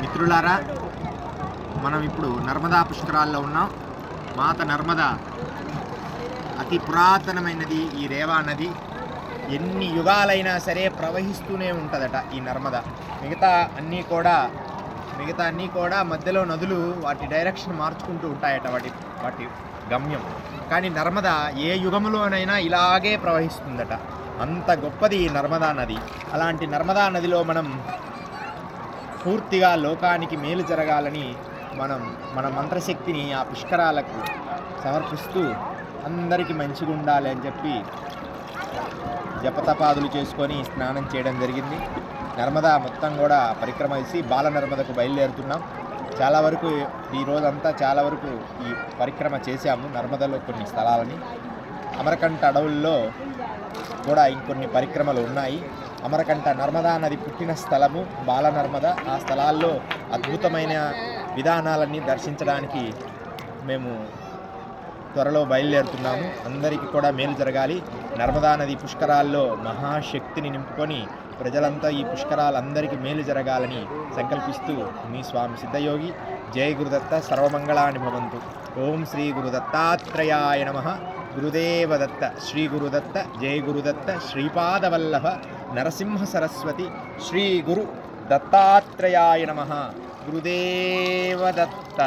మిత్రులారా మనం ఇప్పుడు నర్మదా పుష్కరాల్లో ఉన్నాం. మాత నర్మద అతి పురాతనమైనది ఈ రేవా నది. ఎన్ని యుగాలైనా సరే ప్రవహిస్తూనే ఉంటుందట ఈ నర్మద. మిగతా అన్నీ కూడా మిగతా అన్నీ కూడా మధ్యలో నదులు వాటి డైరెక్షన్ మార్చుకుంటూ ఉంటాయట వాటి వాటి గమ్యం. కానీ నర్మద ఏ యుగంలోనైనా ఇలాగే ప్రవహిస్తుందట. అంత గొప్పది ఈ నర్మదా నది. అలాంటి నర్మదా నదిలో మనం పూర్తిగా లోకానికి మేలు జరగాలని మనం మన మంత్రశక్తిని ఆ పుష్కరాలకు సమర్పిస్తూ అందరికీ మంచిగా ఉండాలి అని చెప్పి జపతపాదులు చేసుకొని స్నానం చేయడం జరిగింది. నర్మదా మొత్తం కూడా పరిక్రమ చేసి బాల నర్మదకు బయలుదేరుతున్నాం. చాలా వరకు ఈ రోజంతా చాలా వరకు ఈ పరిక్రమ చేశాము నర్మదలో కొన్ని స్థలాలని. అమరకంఠ అడవుల్లో కూడా ఇంకొన్ని పరిక్రమలు ఉన్నాయి. అమరకంఠ నర్మదా నది పుట్టిన స్థలము బాల నర్మద. ఆ స్థలాల్లో అద్భుతమైన విధానాలన్నీ దర్శించడానికి మేము త్వరలో బయలుదేరుతున్నాము. అందరికీ కూడా మేలు జరగాలి. నర్మదా నది పుష్కరాల్లో మహాశక్తిని నింపుకొని ప్రజలంతా ఈ పుష్కరాలందరికీ మేలు జరగాలని సంకల్పిస్తూ మీ స్వామి సిద్ధయోగి. జయ గురుదత్త సర్వమంగళాని భవంతు. ఓం శ్రీ గురుదత్తాత్రేయాయ నమ. ಗುರುದೇವದತ್ತ ಶ್ರೀ ಗುರುದತ್ತ ಜಯ ಗುರುದತ್ತ ಶ್ರೀಪಾದವಲ್ಲಭ ನರಸಿಂಹ ಸರಸ್ವತಿ ಶ್ರೀ ಗುರು ದತ್ತಾತ್ರೇಯಾಯ ನಮಃ. ಗುರುದೇವದತ್ತ.